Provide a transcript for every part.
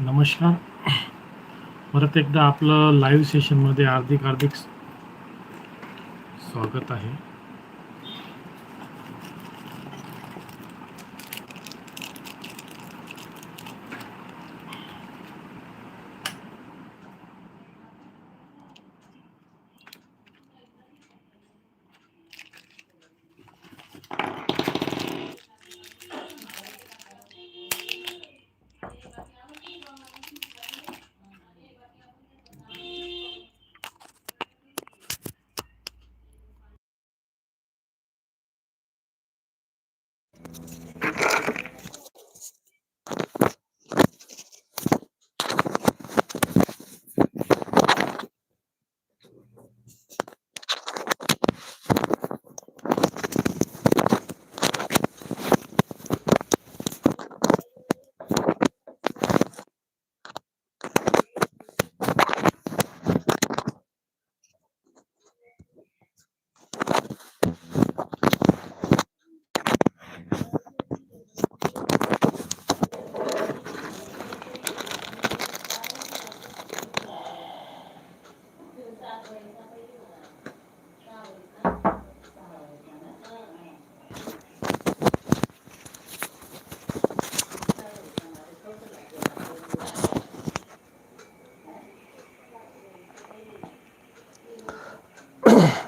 नमस्कार. परत एकदा आपलं लाईव्ह सेशनमध्ये हार्दिक हार्दिक स्वागत आहे.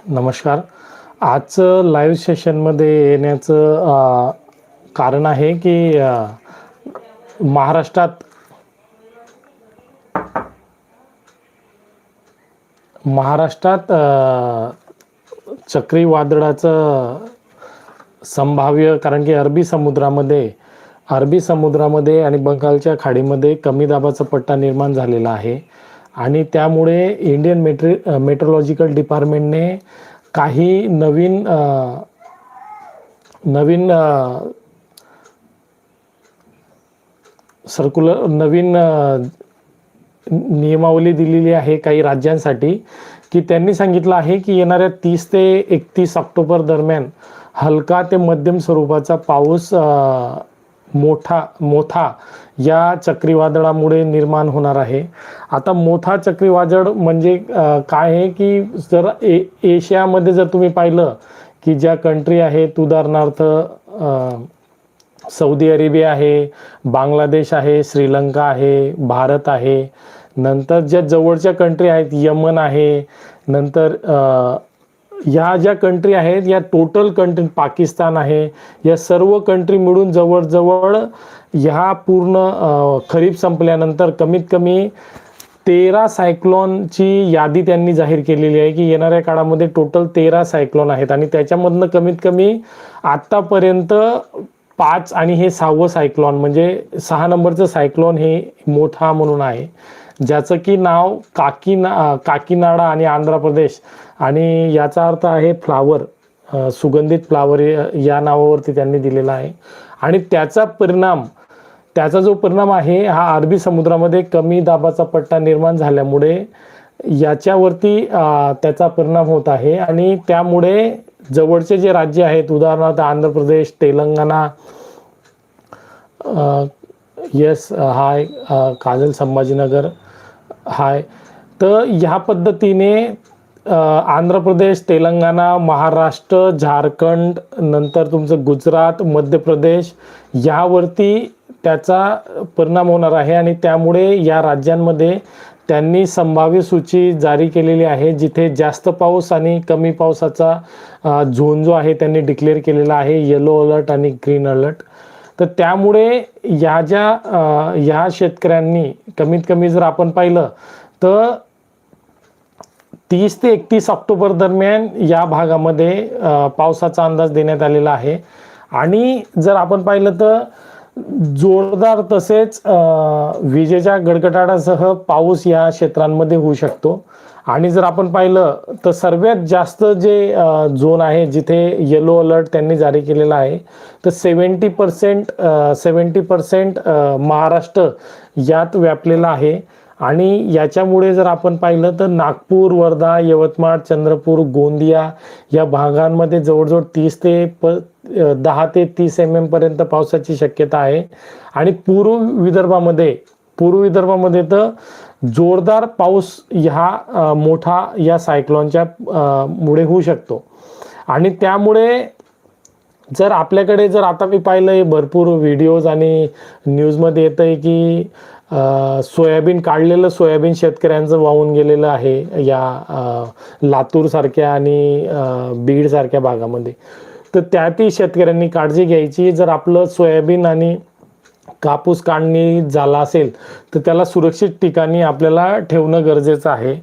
नमस्कार. आजचं लाईव्ह सेशनमध्ये येण्याचं कारण आहे की महाराष्ट्रात महाराष्ट्रात चक्रीवादळाचं संभाव्य कारण की अरबी समुद्रामध्ये अरबी समुद्रामध्ये आणि बंगालच्या खाडीमध्ये कमी दाबाचा पट्टा निर्माण झालेला आहे. आणि त्यामुळे इंडियन मेट्री मेट्रोलॉजिकल डिपार्टमेंटने काही नवीन नवीन सर्क्युलर नवीन नियमावली दिलेली आहे काही राज्यांसाठी की त्यांनी सांगितलं आहे की येणाऱ्या तीस ते एकतीस ऑक्टोबर दरम्यान हलका ते मध्यम स्वरूपाचा पाऊस मोठा मोठा या चक्रीवादळामुळे निर्माण होणार आहे. आता मोठा चक्रीवादळ म्हणजे काय आहे की जर ए एशियामध्ये जर तुम्ही पाहिलं की ज्या कंट्री आहेत उदाहरणार्थ सौदी अरेबिया आहे बांगलादेश आहे श्रीलंका आहे भारत आहे नंतर ज्या जवळच्या कंट्री आहेत यमन आहे नंतर अ, ह्या ज्या कंट्री आहेत या टोटल कंट्री पाकिस्तान आहे या सर्व कंट्री मिळून जवळजवळ ह्या पूर्ण खरीप संपल्यानंतर कमीत कमी तेरा सायक्लॉनची यादी त्यांनी जाहीर केलेली आहे की येणाऱ्या काळामध्ये टोटल तेरा सायक्लॉन आहेत आणि त्याच्यामधनं कमीत कमी आत्तापर्यंत पाच आणि हे सहावं सायक्लॉन म्हणजे सहा नंबरचं सायक्लॉन हे मोठा म्हणून आहे. ज्याचं की नाव काकीना काकीनाडा आणि आंध्र प्रदेश. आणि याचा अर्थ आहे फ्लावर सुगंधित फ्लावर या नावावरती त्यांनी दिलेला आहे. आणि त्याचा परिणाम त्याचा जो परिणाम आहे हा अरबी समुद्रामध्ये कमी दाबाचा पट्टा निर्माण झाल्यामुळे याच्यावरती त्याचा परिणाम होत आहे. आणि त्यामुळे जवळचे जे राज्य आहेत उदाहरणार्थ Andhra Pradesh Telangana yes hi Kajal Sambhajinagar hi. तर ह्या पद्धतीने आंध्र प्रदेश तेलंगणा महाराष्ट्र झारखंड नंतर तुमचं गुजरात मध्य प्रदेश यावरती त्याचा परिणाम होणार आहे आणि त्यामुळे या राज्यांमध्ये त्यांनी संभाव्य सूची जारी केलेली आहे जिथे जास्त पाऊस आणि कमी पावसाचा झोन जो आहे त्यांनी डिक्लेअर केलेला आहे येलो अलर्ट आणि ग्रीन अलर्ट तर त्यामुळे या ज्या या शेतकऱ्यांनी कमीत कमी जर आपण पाहिलं तर तीस ते एकतीस ऑक्टोबर दरम्यान या भागामध्ये पावसाचा अंदाज देण्यात आलेला आहे. आणि जर आपण पाहिलं तर जोरदार तसेच विजेच्या गडगडाटासह पाऊस या क्षेत्रांमध्ये होऊ शकतो. आणि जर आपण पाहिलं तर सर्वात जास्त जे झोन आहे जिथे येलो अलर्ट त्यांनी जारी केलेला आहे तर seventy percent seventy percent Maharashtra यात व्यापलेला आहे. आणि याच्यामुळे जर आपण पाहिलं तर नागपूर वर्धा यवतमाळ चंद्रपूर गोंदिया या भागांमध्ये जवळजवळ तीस ते प दहा ते तीस एम एम पर्यंत पावसाची शक्यता आहे. आणि पूर्व विदर्भामध्ये पूर्व विदर्भामध्ये तर जोरदार पाऊस ह्या मोठा या सायक्लॉनच्या मुळे होऊ शकतो. आणि त्यामुळे जर आपल्याकडे जर आता मी पाहिलं भरपूर व्हिडिओज आणि न्यूजमध्ये येत आहे की सोयाबीन काढलेलं सोयाबीन शेतकऱ्यांचं वाहून गेलेलं आहे या लातूरसारख्या आणि बीडसारख्या भागामध्ये. तर त्यातही शेतकऱ्यांनी काळजी घ्यायची. जर आपलं सोयाबीन आणि कापूस काढणी झाला असेल तर त्याला सुरक्षित ठिकाणी आपल्याला ठेवणं गरजेचं आहे.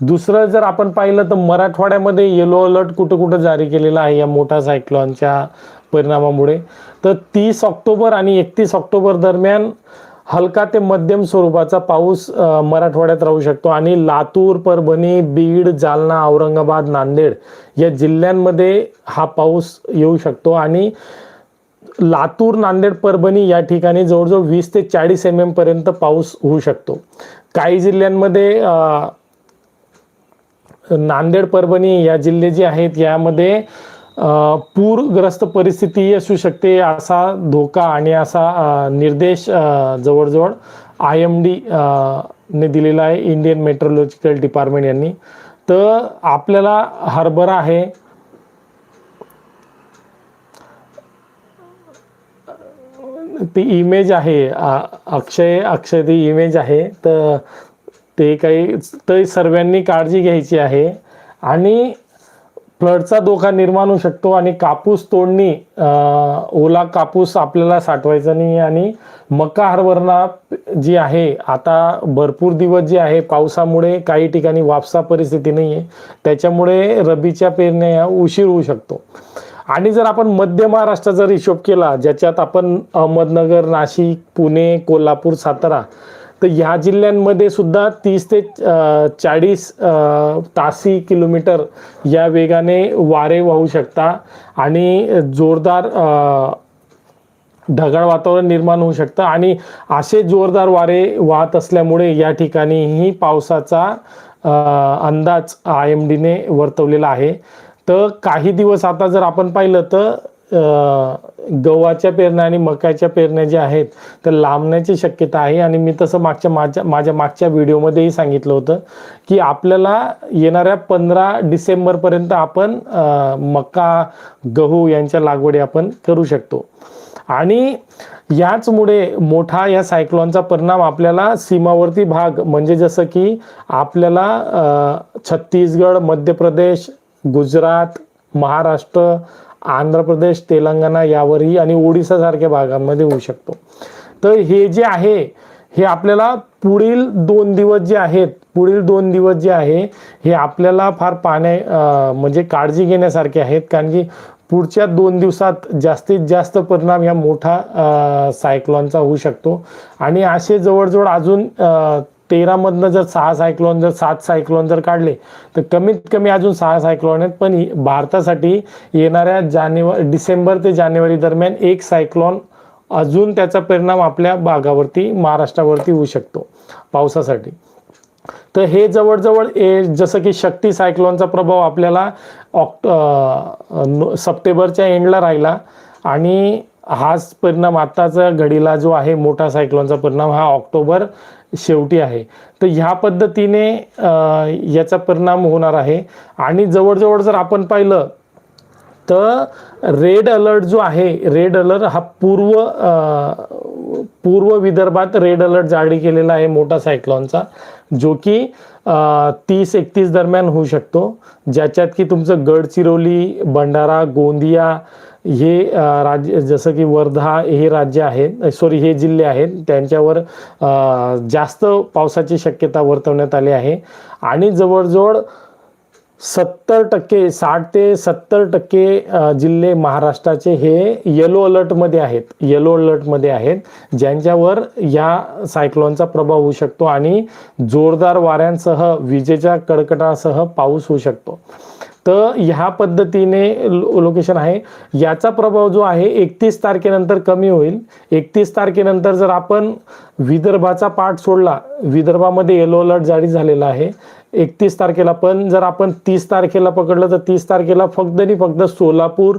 दुसरं जर आपण पाहिलं तर मराठवाड्यामध्ये येलो अलर्ट कुठं कुठं जारी केलेला आहे या मोठ्या सायक्लॉनच्या परिणामामुळे. तर तीस ऑक्टोबर आणि एकतीस ऑक्टोबर दरम्यान हलका ते मध्यम स्वरूपाचा पाऊस मराठवाड्यात राहू शकतो. आणि लातूर परभणी बीड जालना औरंगाबाद नांदेड या जिल्ह्यांमध्ये हा पाऊस येऊ शकतो. आणि लातूर नांदेड परभणी या ठिकाणी जवळजवळ वीस ते चाळीस एम एम पर्यंत पाऊस होऊ शकतो. काही जिल्ह्यांमध्ये नांदेड परभणी या जिल्हे जे आहेत यामध्ये पूरग्रस्त परिस्थिती असू शकते असा धोका आणि असा निर्देश जवळजवळ आय एम डी ने दिलेला आहे इंडियन मेट्रोलॉजिकल डिपार्टमेंट यांनी. तर आपल्याला हरभरा आहे. ती इमेज आहे अक्षय अक्षय ती इमेज आहे. तर ते काही ते सर्वांनी काळजी घ्यायची आहे. आणि फ्लडचा धोका निर्माण होऊ शकतो आणि कापूस तोडणी ओला कापूस आपल्याला साठवायचा नाही आणि मका हरभरणा जी आहे आता भरपूर दिवस जे आहे पावसामुळे काही ठिकाणी वापसा परिस्थिती नाही आहे त्याच्यामुळे रबीच्या पेरण्या उशीर होऊ शकतो. आणि जर आपण मध्य महाराष्ट्राचा हिशोब केला ज्याच्यात आपण अहमदनगर नाशिक पुणे कोल्हापूर सातारा तर ह्या जिल्ह्यांमध्ये सुद्धा तीस ते चाळीस तासी किलोमीटर या वेगाने वारे वाहू शकता आणि जोरदार ढगाळ वातावरण निर्माण होऊ शकतं. आणि असे जोरदार वारे वाहत असल्यामुळे या ठिकाणीही पावसाचा अंदाज आय एम डीने वर्तवलेला आहे. तर काही दिवस आता जर आपण पाहिलं तर गव्हाच्या पेरण्या आणि मकाच्या पेरण्या ज्या आहेत तर लांबण्याची शक्यता आहे. आणि मी तसं मागच्या माझ्या माझ्या मागच्या व्हिडिओमध्येही सांगितलं होतं की आपल्याला येणाऱ्या पंधरा डिसेंबरपर्यंत आपण मका गहू यांच्या लागवडी आपण करू शकतो. आणि याचमुळे मोठा या सायक्लॉनचा परिणाम आपल्याला सीमावर्ती भाग म्हणजे जसं की आपल्याला छत्तीसगड मध्य प्रदेश गुजरात महाराष्ट्र आंध्र प्रदेश तेलंगणा यावरही आणि ओडिसासारख्या भागांमध्ये होऊ शकतो. तर हे जे आहे हे आपल्याला पुढील दोन दिवस जे आहेत पुढील दोन दिवस जे आहे हे आपल्याला फार पाण्या म्हणजे काळजी घेण्यासारखे आहेत. कारण की पुढच्या दोन दिवसात जास्तीत जास्त परिणाम या मोठा सायक्लॉनचा होऊ शकतो. आणि असे जवळजवळ अजून तेरामधनं जर सहा सायक्लॉन जर सात सायक्लॉन जर काढले तर कमीत कमी अजून सहा सायक्लॉन आहेत. पण भारतासाठी येणाऱ्या जानेवारी डिसेंबर ते जानेवारी दरम्यान एक सायक्लॉन अजून त्याचा परिणाम आपल्या भागावरती महाराष्ट्रावरती होऊ शकतो पावसासाठी. तर हे जवळजवळ ए जसं की शक्ती सायक्लॉनचा प्रभाव आपल्याला ऑक्ट अं, नो- सप्टेंबरच्या एंडला राहिला आणि हाच परिणाम आत्ताचा घडीला जो आहे मोठा सायक्लॉनचा परिणाम हा ऑक्टोबर शेवटी आहे. तर ह्या पद्धतीने याचा परिणाम होणार आहे. आणि जवळजवळ जर आपण पाहिलं तर रेड अलर्ट जो आहे रेड अलर्ट हा पूर्व पूर्व विदर्भात रेड अलर्ट जारी केलेला आहे मोठा सायक्लॉनचा जो की तीस एकतीस दरम्यान होऊ शकतो. ज्याच्यात की तुमचं गडचिरोली भंडारा गोंदिया हे राज्य जसं की वर्धा हे राज्य आहेत सॉरी हे जिल्हे आहेत त्यांच्यावर जास्त पावसाची शक्यता वर्तवण्यात आली आहे. आणि जवळजवळ सत्तर टक्के साठ ते सत्तर टक्के जिल्हे महाराष्ट्राचे हे येलो अलर्टमध्ये आहेत येलो अलर्टमध्ये आहेत ज्यांच्यावर या सायक्लॉनचा प्रभाव होऊ शकतो आणि जोरदार वाऱ्यांसह विजेच्या कडकडासह पाऊस होऊ शकतो. तर ह्या पद्धतीने लो- लोकेशन आहे. याचा प्रभाव जो आहे एकतीस तारखेनंतर कमी होईल. एकतीस तारखेनंतर जर आपण विदर्भाचा पाठ सोडला विदर्भामध्ये येलो अलर्ट जारी झालेला आहे. एकतीस तारखेला पण जर आपण तीस तारखेला पकडलं तर तीस तारखेला फक्त आणि फक्त सोलापूर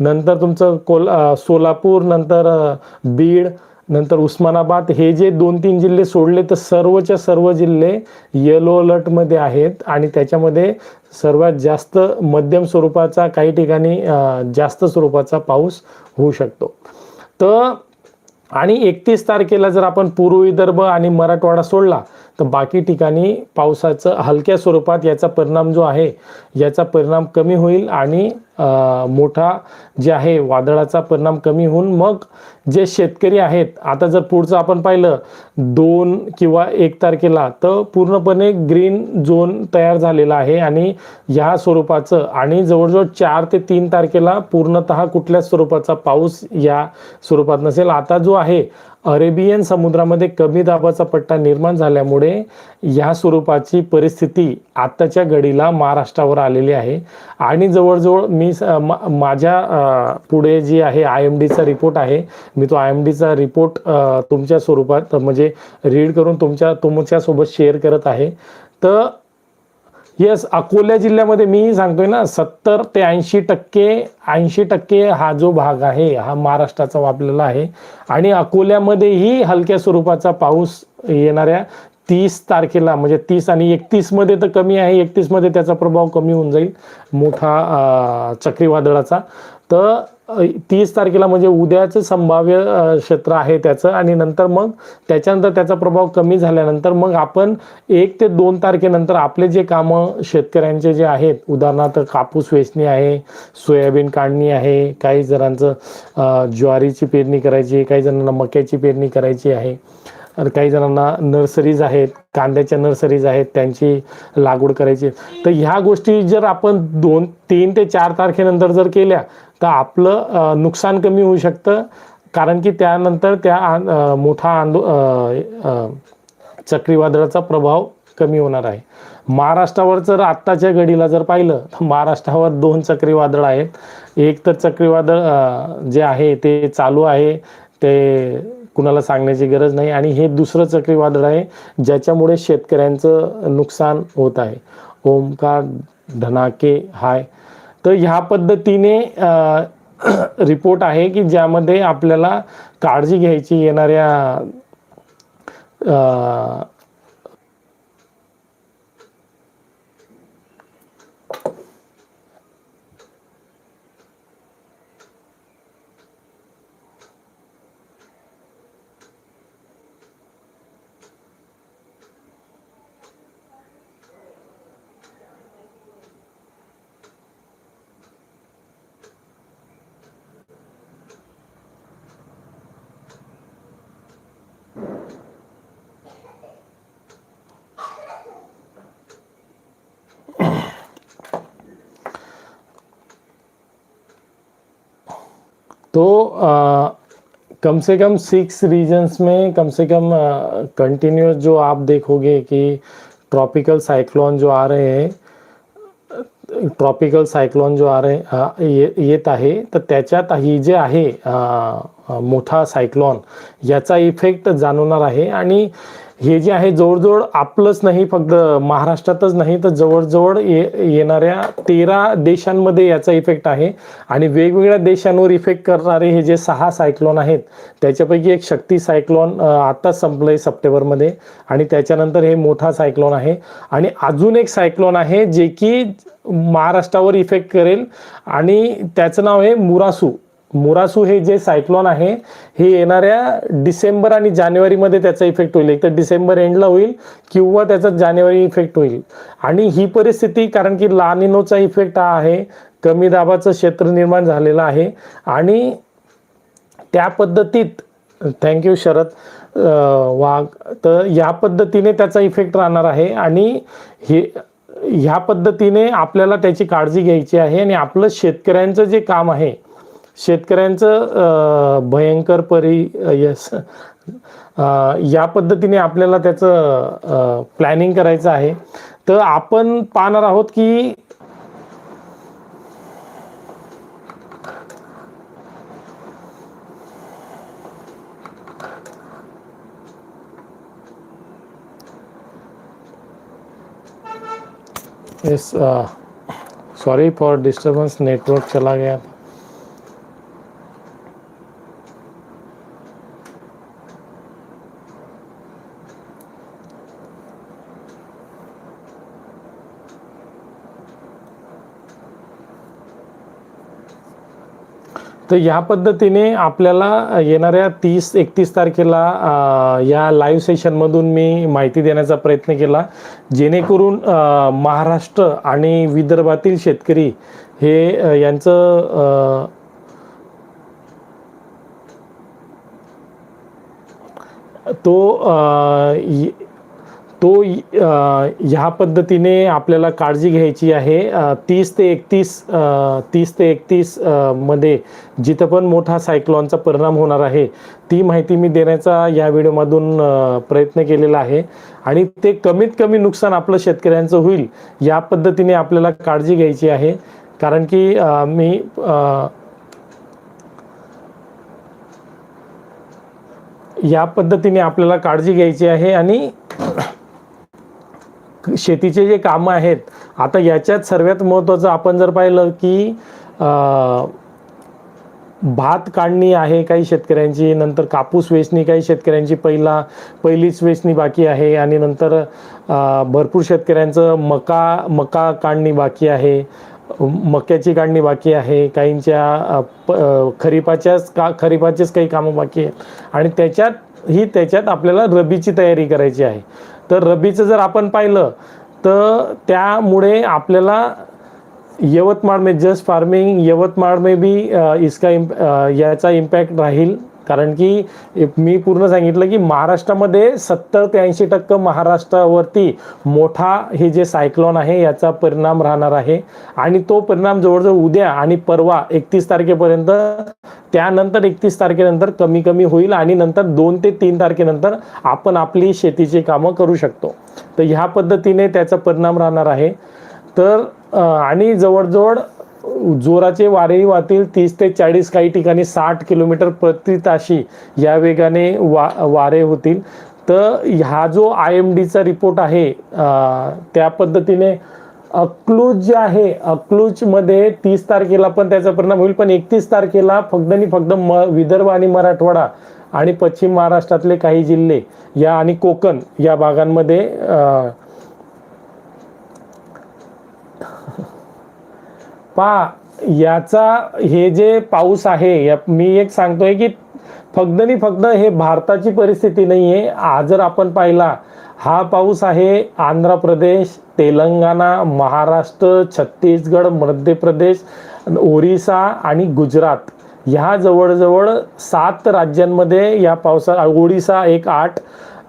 नंतर तुमचं कोल सोलापूर नंतर बीड नंतर उस्मानाबाद हे जे दोन तीन जिल्हे सोडले तर सर्वच्या सर्व जिल्हे येलो अलर्टमध्ये आहेत. आणि त्याच्यामध्ये सर्वात जास्त मध्यम स्वरूपाचा काही ठिकाणी अं, जास्त स्वरूपाचा पाऊस होऊ शकतो. तर आणि एकतीस तारखेला जर आपण पूर्व विदर्भ आणि मराठवाडा सोडला तर बाकी ठिकाणी पावसाचं हलक्या स्वरूपात याचा परिणाम जो आहे याचा परिणाम कमी होईल आणि मोठा जे आहे वादळाचा परिणाम कमी होऊन मग जे शेतकरी आहेत आता जर पुढचं आपण पाहिलं दोन किंवा एक तारखेला तर पूर्णपणे ग्रीन झोन तयार झालेला आहे आणि ह्या स्वरूपाचं आणि जवळजवळ चार ते तीन तारखेला पूर्णतः कुठल्याच स्वरूपाचा पाऊस या स्वरूपात नसेल. आता जो आहे अरेबियन समुद्रामध्ये कमी दाबाचा पट्टा निर्माण झाल्यामुळे ह्या स्वरूपाची परिस्थिती आत्ताच्या घडीला महाराष्ट्रावर आलेली आहे. आणि जवळजवळ मी माझ्या पुढे जी आहे आय एम डीचा रिपोर्ट आहे मी तो आय एम डीचा रिपोर्ट तुमच्या स्वरूपात म्हणजे रीड करून तुमच्या तुमच्यासोबत शेअर करत आहे. तर येस अकोला जिल्ह्यामध्ये मी सांगतोय ना सत्तर ते ऐंशी टक्के ऐंशी टक्के हा जो भाग आहे हा महाराष्ट्राचा वापरलेला आहे. आणि अकोल्यामध्येही हलक्या स्वरूपाचा पाऊस येणाऱ्या तीस तारखेला म्हणजे तीस आणि एकतीसमध्ये तर कमी आहे एकतीसमध्ये त्याचा प्रभाव कमी होऊन जाईल मोठा चक्रीवादळाचा. तर तीस तारखेला म्हणजे उद्याचं संभाव्य क्षेत्र आहे त्याचं आणि नंतर मग त्याच्यानंतर त्याचा प्रभाव कमी झाल्यानंतर मग आपण एक ते दोन तारखेनंतर आपले जे कामं शेतकऱ्यांचे जे आहेत उदाहरणार्थ कापूस वेचणी आहे सोयाबीन काढणी आहे काही जणांचं ज्वारीची पेरणी करायची आहे काही जणांना मक्याची पेरणी करायची आहे काही जणांना नर्सरीज आहेत कांद्याच्या नर्सरीज आहेत त्यांची लागवड करायची तर ह्या गोष्टी जर आपण दोन तीन ते चार तारखेनंतर जर केल्या तर आपलं नुकसान कमी होऊ शकतं? कारण की त्यानंतर त्या मोठा आंदो चक्रीवादळाचा प्रभाव कमी होणार आहे. महाराष्ट्रावर जर आत्ताच्या घडीला जर पाहिलं तर महाराष्ट्रावर दोन चक्रीवादळ आहेत. एक तर चक्रीवादळ जे आहे ते चालू आहे. ते कुणाला सांगण्याची गरज नाही. आणि हे दुसरं चक्रीवादळ आहे ज्याच्यामुळे शेतकऱ्यांचं नुकसान होत आहे. ओमकार धनाके हाय. तर ह्या पद्धतीने रिपोर्ट आहे की ज्यामध्ये आपल्याला काळजी घ्यायची येणाऱ्या कम से कम सिक्स रीजन्स में कम से कम कंटिन्यूस जो आप देखोगे कि ट्रॉपिकल साइक्लोन जो आ रहे हैं ट्रॉपिकल सायक्लॉन जो आ रहे अ, ये येत आहे तर त्याच्यात ही जे आहे मोठा सायक्लॉन याचा इफेक्ट जाणवणार आहे. आणि हे जे आहे जवळजवळ आपलंच नाही फक्त महाराष्ट्रातच नाही तर जवळजवळ ये येणाऱ्या तेरा देशांमध्ये याचा इफेक्ट आहे. आणि वेगवेगळ्या देशांवर इफेक्ट करणारे हे जे सहा सायक्लॉन आहेत त्याच्यापैकी एक शक्ती सायक्लॉन आत्ताच संपलंय सप्टेंबरमध्ये. आणि त्याच्यानंतर हे मोठा सायक्लॉन आहे. आणि अजून एक सायक्लॉन आहे जे की महाराष्ट्रावर इफेक्ट करेल. आणि त्याचं नाव आहे मुरासू. मुरासू हे जे सायक्लॉन आहे हे येणाऱ्या डिसेंबर आणि जानेवारीमध्ये त्याचा इफेक्ट होईल. एक तर डिसेंबर एंडला होईल किंवा त्याचा जानेवारी इफेक्ट होईल. आणि ही परिस्थिती कारण की लानिनोचा इफेक्ट हा आहे कमी दाबाचं क्षेत्र निर्माण झालेलं आहे. आणि त्या पद्धतीत थँक्यू शरद वाघ तर या पद्धतीने त्याचा इफेक्ट राहणार आहे. आणि हे ह्या पद्धतीने आपल्याला त्याची काळजी घ्यायची आहे आणि आपलं शेतकऱ्यांचं जे काम आहे शेतकऱ्यांचं भयंकर परी यस या पद्धतीने आपल्याला त्याचं प्लॅनिंग करायचं आहे. तर आपण पाहणार आहोत की सॉरी फॉर डिस्टर्बन्स नेटवर्क चला गया. तर ह्या पद्धतीने आपल्याला येणाऱ्या तीस एकतीस तारखेला या लाईव्ह सेशनमधून मी माहिती देण्याचा प्रयत्न केला. जेणेकरून महाराष्ट्र आणि विदर्भातील शेतकरी हे यांचं तो तो ह्या पद्धतीने आपल्याला काळजी घ्यायची आहे. तीस ते एकतीस तीस ते एकतीसमध्ये जिथं पण मोठा सायक्लॉनचा परिणाम होणार आहे ती माहिती मी देण्याचा या व्हिडिओमधून प्रयत्न केलेला आहे. आणि ते कमीत कमी नुकसान आपलं शेतकऱ्यांचं होईल या पद्धतीने आपल्याला काळजी घ्यायची आहे. कारण की मी या पद्धतीने आपल्याला काळजी घ्यायची आहे आणि शेतीचे जे कामं आहेत आता याच्यात सर्वात महत्त्वाचं आपण जर पाहिलं की अं, भात काढणी आहे काही शेतकऱ्यांची नंतर कापूस वेचणी काही शेतकऱ्यांची पहिला पहिलीच वेचणी बाकी आहे आणि नंतर भरपूर शेतकऱ्यांचं मका मका काढणी बाकी आहे मक्याची काढणी बाकी आहे काहींच्या प- खरीपाच्याच का खरीपाचेच काही कामं बाकी आहेत. आणि त्याच्यात ही त्याच्यात आपल्याला रबीची तयारी करायची आहे. तर रबीचं जर आपण पाहिलं तर त्यामुळे आपल्याला यवतमाळ में जस्ट फार्मिंग यवतमाळ मे बी इसका इम याचा इम्पॅक्ट राहील. कारण की मी पूर्ण सांगितलं की महाराष्ट्रामध्ये सत्तर ते ऐंशी टक्के महाराष्ट्रावरती मोठा हे जे सायक्लॉन आहे याचा परिणाम राहणार आहे. आणि तो परिणाम जवळजवळ उद्या आणि परवा एकतीस तारखेपर्यंत त्यानंतर एकतीस तारखेनंतर कमी कमी होईल आणि नंतर दोन ते तीन तारखेनंतर आपण आपली शेतीची कामं करू शकतो. तर ह्या पद्धतीने त्याचा परिणाम राहणार आहे. तर आणि जवळजवळ जोराचे वारेही वाहतील. तीस ते चाळीस काही ठिकाणी साठ किलोमीटर प्रति ताशी या वेगाने वा वारे होतील. तर हा जो आय एम डीचा रिपोर्ट आहे त्या पद्धतीने अक्लूज जे आहे अक्लूजमध्ये तीस तारखेला पण त्याचा परिणाम होईल पण एकतीस तारखेला फक्त आणि फक्त म विदर्भ आणि मराठवाडा आणि पश्चिम महाराष्ट्रातले काही जिल्हे या आणि कोकण या भागांमध्ये पा याचा हे जे पाऊस आहे या मी एक सांगतोय की फक्त आणि फक्त हे भारताची परिस्थिती नाही आहे आज जर आपण पाहिला हा पाऊस आहे आंध्र प्रदेश तेलंगणा महाराष्ट्र छत्तीसगड मध्य प्रदेश ओरिसा आणि गुजरात. ह्या जवळजवळ सात राज्यांमध्ये या पावसा ओडिसा एक आठ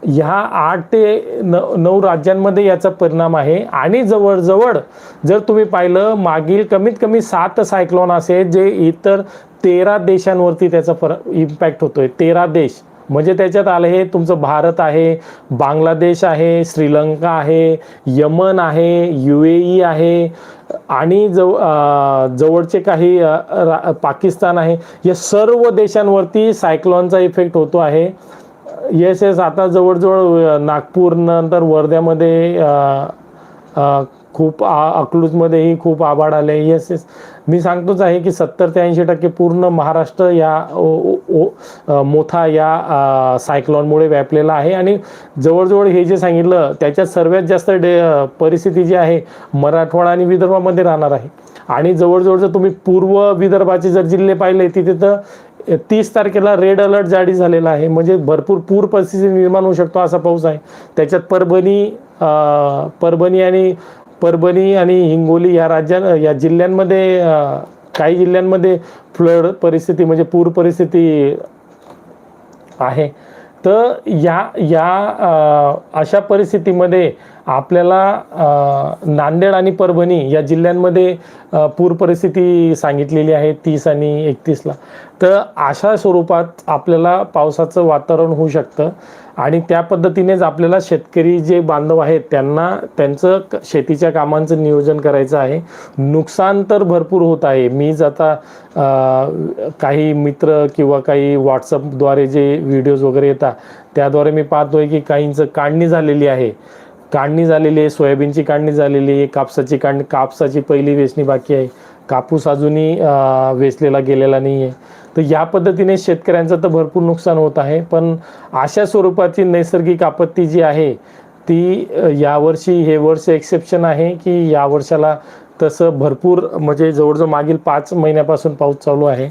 ह्या आठ ते न नऊ राज्यांमध्ये याचा परिणाम आहे. आणि जवळजवळ जर तुम्ही पाहिलं मागील कमीत कमी सात सायक्लॉन असे जे इतर तेरा देशांवरती त्याचा फरक इम्पॅक्ट होतोय. तेरा देश. म्हणजे त्याच्यात आलं हे तुमचं भारत आहे बांगलादेश आहे श्रीलंका आहे यमन आहे यू ए ई आहे आणि जव जवळचे काही पाकिस्तान आहे. या सर्व देशांवरती सायक्लॉनचा इफेक्ट होतो आहे. येस येस आता जवळजवळ नागपूर नंतर वर्ध्यामध्ये खूप आ- अकलूजमध्येही खूप आभाळ आले. Yes yes. मी सांगतोच आहे की सत्तर ते ऐंशी टक्के पूर्ण महाराष्ट्र या ओ- ओ- ओ मोठा या सायक्लॉनमुळे व्यापलेला आहे. आणि जवळजवळ हे जे सांगितलं त्याच्यात सर्वात जास्त डे परिस्थिती जी आहे मराठवाडा आणि विदर्भामध्ये राहणार आहे. आणि जवळजवळ जर तुम्ही पूर्व विदर्भाचे जर जिल्हे पाहिले तिथे तर तीस तारखेला रेड अलर्ट जारी झालेला आहे. म्हणजे भरपूर पूर परिस्थिती निर्माण होऊ शकतो असा पाऊस आहे. त्याच्यात परभणी परभणी आणि परभणी आणि हिंगोली या राज्यां या जिल्ह्यांमध्ये काही जिल्ह्यांमध्ये फ्लड परिस्थिती म्हणजे पूर परिस्थिती आहे. तर या या अशा परिस्थितीमध्ये आपल्याला नांदेड आणि परभणी या जिल्ह्यांमध्ये पूर परिस्थिती सांगितलेली आहे तीस आणि एकतीसला. तर अशा स्वरूपात आपल्याला पावसाचं वातावरण होऊ शकतं आणि त्या पद्धतीनेच आपल्याला शेतकरी जे बांधव आहेत त्यांना त्यांचं शेतीच्या कामांचं नियोजन करायचं आहे. नुकसान तर भरपूर होत आहे. मीच आता काही मित्र किंवा काही व्हॉट्सअपद्वारे जे व्हिडिओज वगैरे येतात त्याद्वारे मी पाहतोय की काहींचं काढणी झालेली आहे. काढणी झालेली आहे सोयाबीनची काढणी झालेली आहे कापसाची काढणी कापसाची पहिली वेचणी बाकी आहे. कापूस अजूनही वेचलेला गेलेला नाही आहे तर या पद्धतीने शेतकऱ्यांचं तर भरपूर नुकसान होत आहे पण अशा स्वरूपाची नैसर्गिक आपत्ती जी आहे ती यावर्षी हे वर्ष एक्सेप्शन आहे की या वर्षाला तसं भरपूर म्हणजे जवळजवळ मागील पाच महिन्यापासून पाऊस चालू आहे.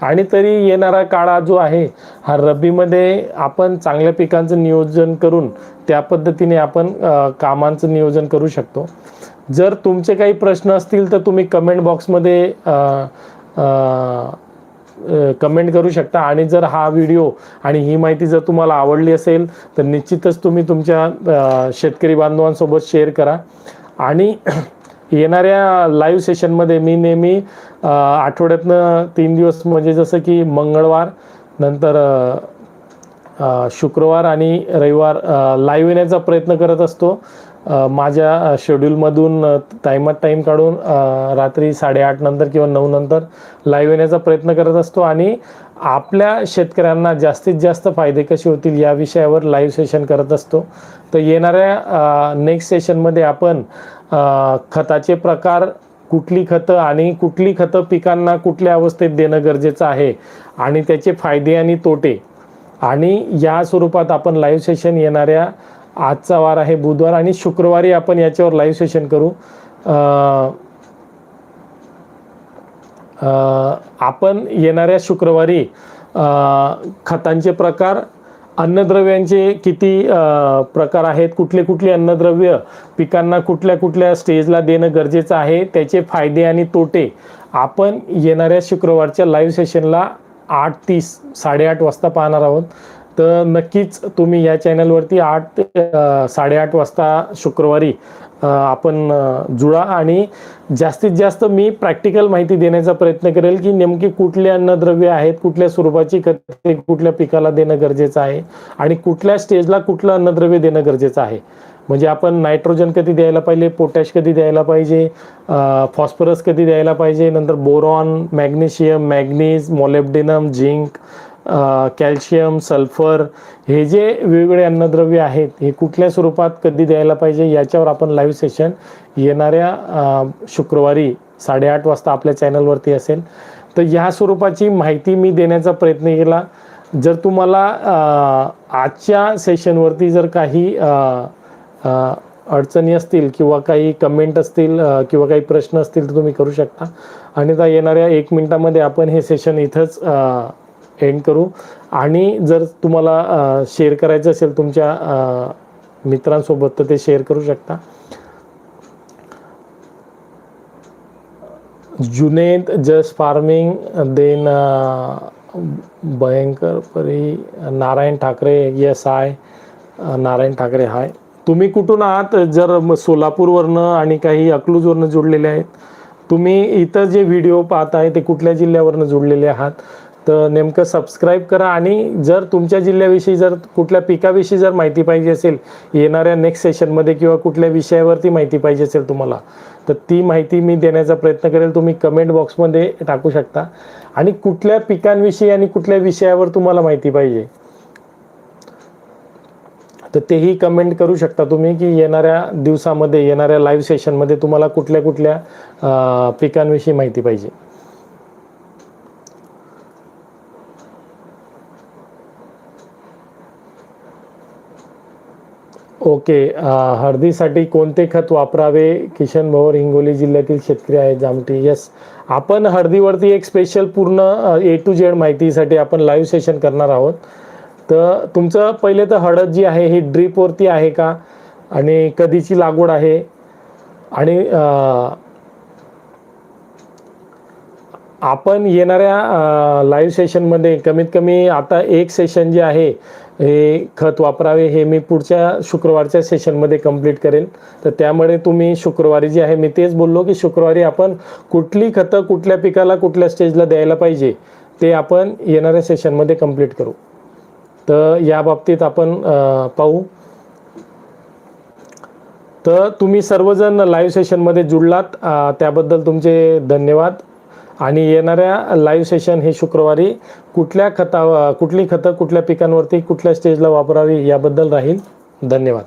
आणि तरी येणारा काळा जो आहे हा रब्बीमध्ये आपण चांगल्या पिकांचं नियोजन करून त्या पद्धतीने आपण कामांचं नियोजन करू शकतो. जर तुमचे काही प्रश्न असतील तर तुम्ही कमेंट बॉक्समध्ये कमेंट करू शकता. आणि जर हा व्हिडिओ आणि ही माहिती जर तुम्हाला आवडली असेल तर निश्चितच तुम्ही तुमच्या शेतकरी बांधवांसोबत शेअर करा. आणि येणाऱ्या लाईव्ह सेशनमध्ये मी नेहमी आठवड्यातनं तीन दिवस म्हणजे जसं की मंगळवार नंतर शुक्रवार आणि रविवार लाईव्ह येण्याचा प्रयत्न करत असतो. माझ्या शेड्यूलमधून टाईमात टाईम काढून रात्री साडेआठ नंतर किंवा नऊ नंतर लाईव्ह येण्याचा प्रयत्न करत असतो. आणि आपल्या शेतकऱ्यांना जास्तीत जास्त फायदे कसे होतील या विषयावर लाईव्ह सेशन करत असतो. तर येणाऱ्या नेक्स्ट सेशनमध्ये आपण खताचे प्रकार कुठली खतं आणि कुठली खतं पिकांना कुठल्या अवस्थेत देणं गरजेचं आहे आणि त्याचे फायदे आणि तोटे. आणि या स्वरूपात आपण लाईव्ह सेशन येणाऱ्या आजचा वार आहे बुधवार आणि शुक्रवारी आपण याच्यावर लाईव्ह सेशन करू. आपण येणाऱ्या शुक्रवारी खतांचे प्रकार अन्नद्रव्यांचे किती अं, प्रकार आहेत कुठले कुठले अन्नद्रव्य पिकांना कुठल्या कुठल्या स्टेजला देणं गरजेचं आहे त्याचे फायदे आणि तोटे आपण येणाऱ्या शुक्रवारच्या लाईव्ह सेशनला आठ तीस साडेआठ वाजता पाहणार आहोत. तर नक्कीच तुम्ही या चॅनलवरती आठ ते साडेआठ वाजता शुक्रवारी आपण जुळा आणि जास्तीत जास्त मी प्रॅक्टिकल माहिती देण्याचा प्रयत्न करेल की नेमकी कुठले अन्नद्रव्य आहेत कुठल्या स्वरूपाची खते कुठल्या पिकाला देणं गरजेचं आहे आणि कुठल्या स्टेजला कुठलं अन्नद्रव्य देणं गरजेचं आहे. म्हणजे आपण नायट्रोजन कधी द्यायला पाहिजे पोटॅश कधी द्यायला पाहिजे फॉस्फरस कधी द्यायला पाहिजे नंतर boron magnesium manganese molybdenum zinc calcium sulphur हे जे वेगवेगळे अन्नद्रव्य आहेत हे कुठल्या स्वरूपात कधी द्यायला पाहिजे याच्यावर आपण लाईव्ह सेशन येणाऱ्या शुक्रवारी साडेआठ वाजता आपल्या चॅनलवरती असेल. तर ह्या स्वरूपाची माहिती मी देण्याचा प्रयत्न केला. जर तुम्हाला आजच्या सेशनवरती जर काही अडचणी असतील किंवा काही कमेंट असतील किंवा काही प्रश्न असतील तर तुम्ही करू शकता. आणि त्या येणाऱ्या एक मिनिटामध्ये आपण हे सेशन इथंच एंड करू. आणि जर तुम्हाला शेअर करायचं असेल तुमच्या मित्रांसोबत तर ते शेअर करू शकता. जुनेद जस्ट फार्मिंग देन भयंकर परी Narayan Thackeray yes I Narayan Thackeray hi तुम्ही कुठून आहात? जर सोलापूरवरनं आणि काही अकलूजवरनं जोडलेले आहेत तुम्ही इथं जे व्हिडिओ पाहताय ते कुठल्या जिल्ह्यावरनं जोडलेले आहात? तर नेमकं सबस्क्राईब करा आणि जर तुमच्या जिल्ह्याविषयी जर कुठल्या पिकाविषयी जर माहिती पाहिजे असेल येणाऱ्या नेक्स्ट सेशनमध्ये किंवा कुठल्या विषयावरती माहिती पाहिजे असेल तुम्हाला तर ती माहिती मी देण्याचा प्रयत्न करेल. तुम्ही कमेंट बॉक्समध्ये टाकू शकता. आणि कुठल्या पिकांविषयी आणि कुठल्या विषयावर तुम्हाला माहिती पाहिजे तर तेही कमेंट करू शकता तुम्ही की येणाऱ्या दिवसामध्ये येणाऱ्या लाईव्ह सेशनमध्ये तुम्हाला कुठल्या कुठल्या पिकांविषयी माहिती पाहिजे. ओके हळदीसाठी कोणते खत वापरावे? किशन भोवर हिंगोली जिल्ह्यातील शेतकरी आहे जामठी. येस आपण हळदीवरती एक स्पेशल पूर्ण ए टू जेड माहितीसाठी आपण लाईव्ह सेशन करणार आहोत. तर तुमचं पहिले तर हळद जी आहे ही ड्रीपवरती आहे का? आणि कधीची लागवड आहे? आणि आपण येणाऱ्या लाईव्ह सेशनमध्ये कमीत कमी आता एक सेशन जे आहे हे खत वापरावे हे मी पुढच्या शुक्रवारच्या सेशनमध्ये कंप्लीट करेल. तर त्यामुळे तुम्ही शुक्रवारी जे आहे मी तेच बोललो की शुक्रवारी आपण कुठली खतं कुठल्या पिकाला कुठल्या स्टेजला द्यायला पाहिजे ते आपण येणाऱ्या सेशनमध्ये कंप्लीट करू. तर या बाबतीत आपण पाहू. तर तुम्ही सर्वजण लाईव्ह सेशनमध्ये जुळलात. त्याबद्दल तुमचे धन्यवाद. आणि येणाऱ्या लाईव्ह सेशन हे शुक्रवारी कुठल्या खता कुठली खतं कुठल्या पिकांवरती कुठल्या स्टेजला वापरावी याबद्दल राहील. धन्यवाद.